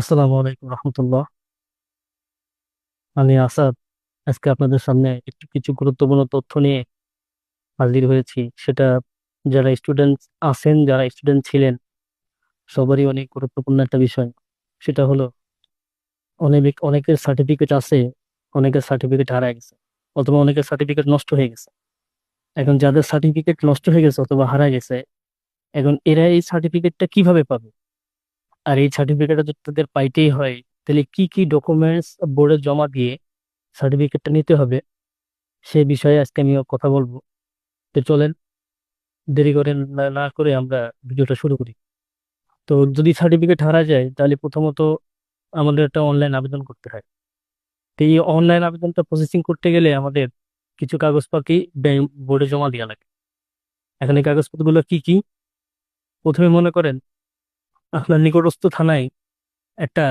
আসসালামু আলাইকুম রহমতুল্লাহ। আমি আসাদ। আজকে আপনাদের সামনে একটু কিছু গুরুত্বপূর্ণ তথ্য নিয়ে হাজির হয়েছি। সেটা যারা স্টুডেন্ট আছেন, যারা স্টুডেন্ট ছিলেন, সবারই অনেক গুরুত্বপূর্ণ একটা বিষয়। সেটা হলো, অনেক, অনেকের সার্টিফিকেট আছে, অনেকের সার্টিফিকেট হারায় গেছে, অথবা অনেকের সার্টিফিকেট নষ্ট হয়ে গেছে। এখন যাদের সার্টিফিকেট নষ্ট হয়ে গেছে অথবা হারা গেছে, এখন এরা এই সার্টিফিকেটটা কীভাবে পাবে? আর এই সার্টিফিকেটটা যদি তাদের পাইতেই হয়। তাহলে কি কি ডকুমেন্টস বোর্ডে জমা দিয়ে সার্টিফিকেটটা নিতে হবে? সে বিষয়ে আজকে আমি কথা বলব। তো চলেন, দেরি করে না করে আমরা ভিডিওটা শুরু করি। তো যদি সার্টিফিকেট হারা যায়, তাহলে প্রথমত আমাদের একটা অনলাইন আবেদন করতে হয়। তো এই অনলাইন আবেদনটা প্রসেসিং করতে গেলে আমাদের কিছু কাগজপাতি বোর্ডে জমা দেওয়া লাগে। এখন এই কাগজপত্রগুলো কি কি? প্রথমে মনে করেন আপনার নিকটস্থ থানায় একটা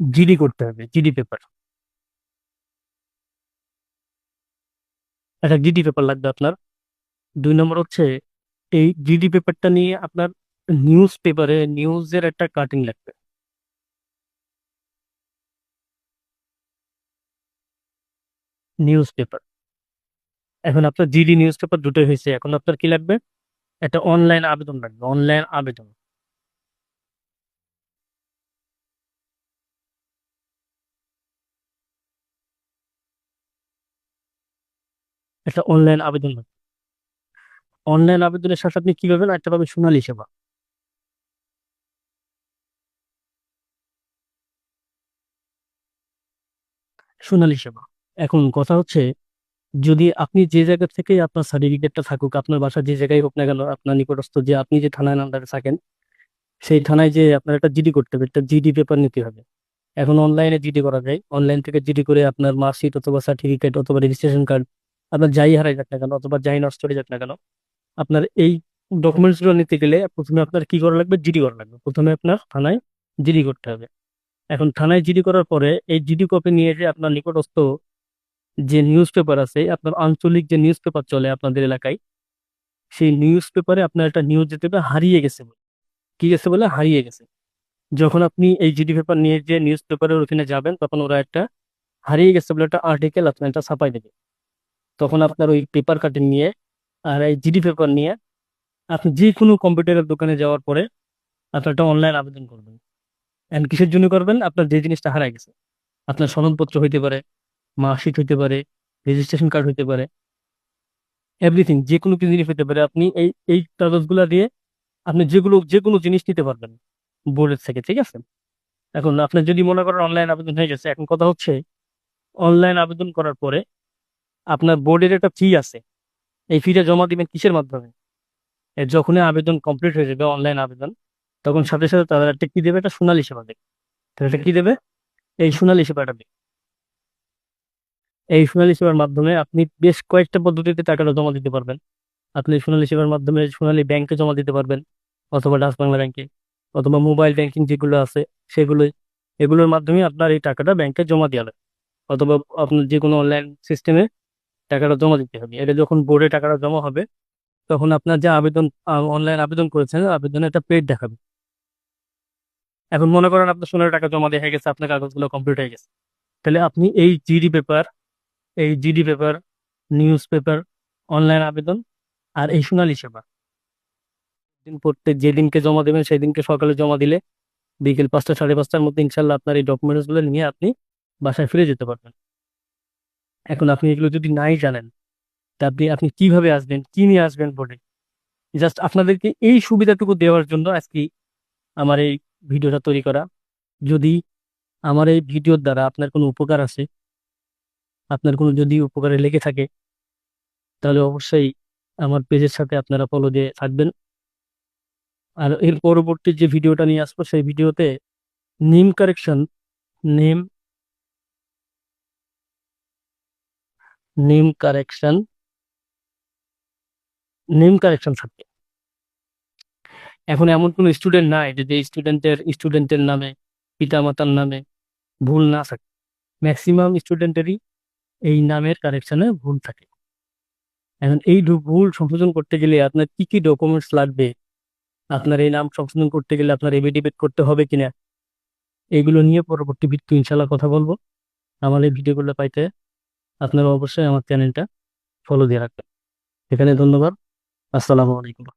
জিডি করতে হবে জিডি পেপার একটা জিডি পেপার লাগবে আপনার। দুই নম্বর হচ্ছে, এই জিডি পেপারটা নিয়ে আপনার নিউজ পেপারে নিউজের একটা কাটিং লাগবে। নিউজ পেপার এখন আপনার জিডি নিউজ পেপার দুটোই হয়েছে, এখন আপনার কি লাগবে? একটা অনলাইন আবেদন লাগবে অনলাইন আবেদন। একটা অনলাইন আবেদন অনলাইন আবেদনের সাথে আপনি কি পাবেন? একটা পাবেন সোনালী সেবা। সোনালী সেবা। এখন কথা হচ্ছে যদি আপনি যে জায়গা থেকে আপনার সার্টিফিকেটটা থাকুক, আপনার বাসা যে জায়গায় হোক না কেন, আপনার নিকটস্থ যে আপনি যে থানায় আন্ডারে থাকেন, সেই থানায় যে আপনার একটা জিডি করতে হবে, একটা জিডি পেপার নিতে হবে। এখন অনলাইনে জিডি করা যায়। অনলাইন থেকে জিডি করে আপনার মার্কশিট অথবা সার্টিফিকেট অথবা রেজিস্ট্রেশন কার্ড আপনার যাই হারাই যাক না কেন, অথবা যাই নষ্ট হয়ে যাক না কেন, আপনার এই ডকুমেন্টসগুলো নিতে গেলে প্রথমে আপনার কি করা লাগবে? জিডি করা লাগবে। প্রথমে আপনার থানায় জিডি করতে হবে। এখন থানায় জিডি করার পরে এই জিডি কপি নিয়ে যে আপনার নিকটস্থ যে নিউজ পেপার আছে, আপনার আঞ্চলিক যে নিউজ পেপার চলে আপনাদের এলাকায়, সেই নিউজ পেপারে আপনার একটা নিউজ যেতে হারিয়ে গেছে বলে। কি গেছে বলে? হারিয়ে গেছে। যখন আপনি এই জিডি পেপার নিয়ে যে নিউজ পেপারের ওখানে যাবেন, তখন ওরা একটা হারিয়ে গেছে বলে একটা আর্টিকেল আপনার একটা ছাপাই দেবে। তখন আপনার ওই পেপার কাটিং নিয়ে আর এই জিডি পেপার নিয়ে আপনি যে কোনো কম্পিউটারের দোকানে যাওয়ার পরে আপনার একটা অনলাইন আবেদন করবেন। এন্ড কিসের জন্য করবেন? আপনার যে জিনিসটা হারাই গেছে। আপনার সনদপত্র হইতে পারে মার্কশিট হইতে পারে রেজিস্ট্রেশন কার্ড হইতে পারে এভরিথিং যে কোনো কিছু জিনিস হইতে পারে, আপনি এই এই কাগজগুলো দিয়ে আপনি যেগুলো যে কোনো জিনিস নিতে পারবেন বোর্ডের থেকে, ঠিক আছে? এখন আপনার যদি মনে করেন অনলাইন আবেদন হয়ে গেছে, এখন কথা হচ্ছে অনলাইন আবেদন করার পরে আপনার বোর্ডের একটা ফি আছে। এই ফিটা জমা দিবেন কিসের মাধ্যমে? যখনই আবেদন কমপ্লিট হয়ে যাবে অনলাইন আবেদন, তখন সাথে সাথে তারা একটা কি দেবে? একটা সোনালী সেবা দেবে। একটা কি দেবে? এই সোনালী সেবাটা দেবে। এই সোনালী সেবার মাধ্যমে আপনি বেশ কয়েকটা পদ্ধতিতে টাকাটা জমা দিতে পারবেন। আপনি সোনালী সেবার মাধ্যমে সোনালী ব্যাংকে জমা দিতে পারবেন, অথবা ডাচ বাংলা ব্যাংকে অথবা মোবাইল ব্যাংকিং যেগুলো আছে সেগুলো এগুলোর মাধ্যমে আপনার এই টাকাটা ব্যাংকে জমা দেওয়া লাগবে অথবা আপনার যে কোনো অনলাইন সিস্টেমে টাকাটা জমা দিতে হবে। এটা যখন বোর্ডে টাকাটা জমা হবে, তখন আপনার যে আবেদন অনলাইন আবেদন করেছেন আবেদনে একটা পেড দেখাবে। এখন মনে করেন আপনার সোনার টাকা জমা দেওয়া হয়ে গেছে, আপনার কাগজগুলো কমপ্লিট হয়ে গেছে। তাহলে আপনি এই জিডি পেপার এই GD paper newspaper online আবেদন আর এই সোনালী সেবা। দিন পড়তে যেদিনকে জমা দেবেন সেই দিনকে সকালে জমা দিলে বিকেল পাঁচটা, সাড়ে পাঁচটার মধ্যে ইনশাল্লাহ আপনার এই ডকুমেন্টসগুলো নিয়ে আপনি বাসায় ফিরে যেতে পারবেন। এখন আপনি এগুলো যদি নাই জানেন, তা আপনি আপনি কীভাবে আসবেন, কি নিয়ে আসবেন বোর্ডে জাস্ট আপনাদেরকে এই সুবিধাটুকু দেওয়ার জন্য আজকে আমার এই ভিডিওটা তৈরি করা। যদি আমার এই ভিডিওর দ্বারা আপনার কোনো উপকার আছে আপনার কোনো যদি উপকারে লেগে থাকে, তাহলে অবশ্যই আমার পেজের সাথে আপনারা ফলো দিয়ে থাকবেন। আর এর পরবর্তী যে ভিডিওটা নিয়ে আসব, সেই ভিডিওতে name correction name name correction name correction থাকবে এখন এমন কোনো স্টুডেন্ট নাই যে স্টুডেন্টের স্টুডেন্টের নামে, পিতামাতার নামে ভুল না থাকে। ম্যাক্সিমাম স্টুডেন্টেরই এই নামের কারেকশনে ভুল থাকে। এখন এই ভুল সংশোধন করতে গেলে আপনার কি কি ডকুমেন্টস লাগবে? আপনার এই নাম সংশোধন করতে গেলে আপনার এফিডেভিট করতে হবে কিনা? এগুলো নিয়ে পরবর্তী ভিডিও ইনশাল্লাহ কথা বলব। আমার এই ভিডিওগুলো পাইতে আপনারা অবশ্যই আমার চ্যানেলটা ফলো দিয়ে রাখবেন। এখানে ধন্যবাদ। আসসালামু আলাইকুম।